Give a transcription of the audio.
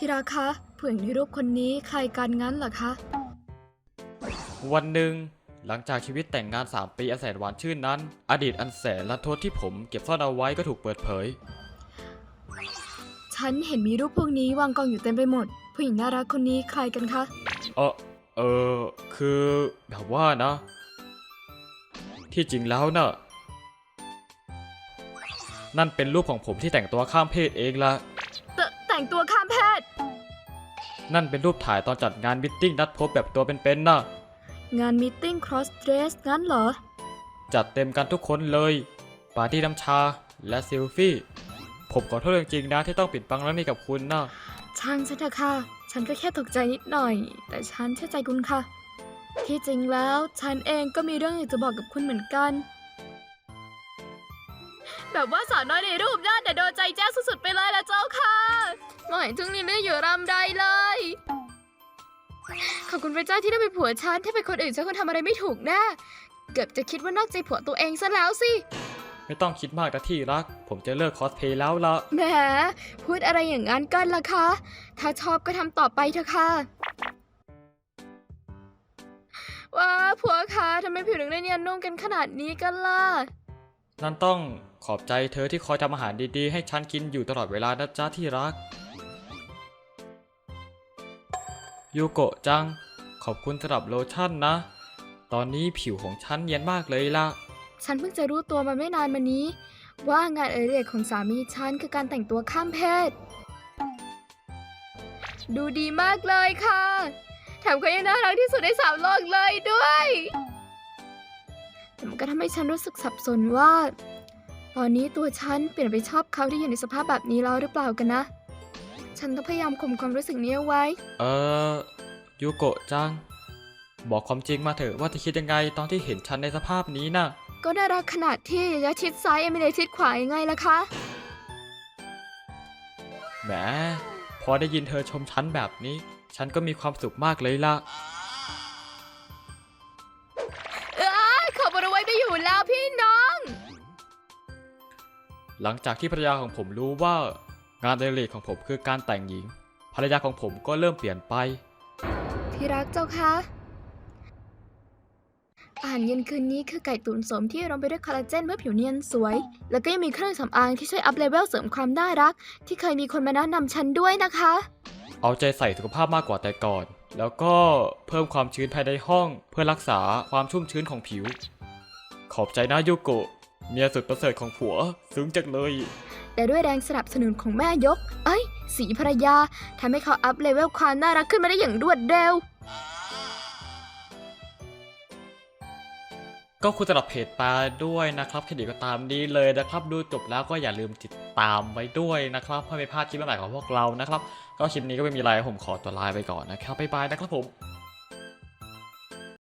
ที่ราคะผู้หญิงในรูปคนนี้ใครกันงั้นเหรอคะ วันหนึ่ง หลังจากชีวิตแต่งงาน 3 ปีอันแสนหวานชื่นนั้น อดีตอันแสนลันทดที่ผมเก็บซ่อนเอาไว้ก็ถูกเปิดเผย ฉันเห็นมีรูปพวกนี้วางกองอยู่เต็มไปหมด ผู้หญิงน่ารักคนนี้ใครกันคะ เออเออคือแบบว่านะ ที่จริงแล้วน่ะนั่นเป็นรูปของผมที่แต่งตัวข้ามเพศเองละ แต่แต่งตัวข้ามเพศ นั่นเป็นรูปถ่ายตอนจัดงานมิทติ้งนัดพบแบบตัวเป็นๆน่ะงานมีตติ้ง cross dress งั้นเหรอ จัดเต็มกันทุกคนเลย ปาร์ตี้น้ำชาและเซลฟี่ ผมขอโทษจริงๆนะที่ต้องปิดบังเรื่องนี้กับคุณนะช่างฉันเถอะค่ะ ฉันก็แค่ตกใจนิดหน่อย แต่ฉันเชื่อใจคุณค่ะ ที่จริงแล้วฉันเองก็มีเรื่องอยากจะบอกกับคุณเหมือนกัน แบบว่าสาวน้อยในรูปน่าแต่โดนใจแจ้งสุดๆไปเลยละเจ้าค่ะหมายถึงนี่เลืออยู่รำใดเลย ขอบคุณพระเจ้าที่ได้เป็นผัวฉันถ้าเป็นคนอื่นฉันคงทำอะไรไม่ถูกแน่เกือบจะคิดว่านอกใจผัวตัวเองซะแล้วสิ ไม่ต้องคิดมากนะที่รัก ผมจะเลิกคอสเพลย์แล้วละแหมพูดอะไรอย่างนั้นกันล่ะคะ ถ้าชอบก็ทำต่อไปเถอะค่ะ ว้าผัวคะทำไมผิวถึงได้เนียนนุ่มกันขนาดนี้กันล่ะ นั่นต้องขอบใจเธอที่คอยทำอาหารดีๆ ให้ฉันกินอยู่ตลอดเวลานะจ๊ะที่รัก ยูโกะจัง ขอบคุณสำหรับโลชั่นนะ ตอนนี้ผิวของฉันเนียนมากเลยล่ะ ฉันเพิ่งจะรู้ตัวมาไม่นานมานี้ ว่างานอดิเรกของสามีฉันคือการแต่งตัวข้ามเพศ ดูดีมากเลยค่ะ แถมเขายังน่ารักที่สุดในสามโลกเลยด้วย แต่มันก็ทำให้ฉันรู้สึกสับสนว่า ตอนนี้ตัวฉันเปลี่ยนไปชอบเขาที่อยู่ในสภาพแบบนี้แล้วหรือเปล่ากันนะ ฉันต้องพยายามข่มความรู้สึกนี้เอาไว้ เออยูโกะจัง บอกความจริงมาเถอะว่าจะคิดยังไงตอนที่เห็นฉันในสภาพนี้น่ะ ก็น่ารักขนาดที่ยะชิดซ้ายเอมิเลชิดขวายังไงล่ะคะ แหม พอได้ยินเธอชมฉันแบบนี้ ฉันก็มีความสุขมากเลยล่ะ พี่น้อง หลังจากที่ภรรยาของผมรู้ว่างานอดิเรกของผมคือการแต่งหญิง ภรรยาของผมก็เริ่มเปลี่ยนไป ที่รักเจ้าคะอาหารเย็นคืนนี้คือไก่ตุ๋นสมที่รวมไปด้วยคอลลาเจนเพื่อผิวเนียนสวย แล้วก็ยังมีเครื่องสำอางที่ช่วยอัพเลเวลเสริมความน่ารัก ที่เคยมีคนมาแนะนำฉันด้วยนะคะ เอาใจใส่สุขภาพมากกว่าแต่ก่อน แล้วก็เพิ่มความชื้นภายในห้อง เพื่อรักษาความชุ่มชื้นของผิว ขอบใจนะยูโกะเมียสุดประเสริฐของผัว ซึ้งจังเลย แต่ด้วยแรงสนับสนุนของแม่ยก เอ้ย สีภรรยาทำให้เขาอัพเลเวลความน่ารักขึ้นมาได้อย่างรวดเร็ว ก็คุณสำหรับเพจปลาด้วยนะครับคดีก็ตามนี้เลยนะครับ ดูจบแล้วก็อย่าลืมติดตามไว้ด้วยนะครับเพื่อไม่พลาดคลิปใหม่ๆของพวกเรานะครับ ก็คลิปนี้ก็ไม่มีอะไรผมขอตัวลาไปก่อนนะครับบ๊ายบายนะครับผม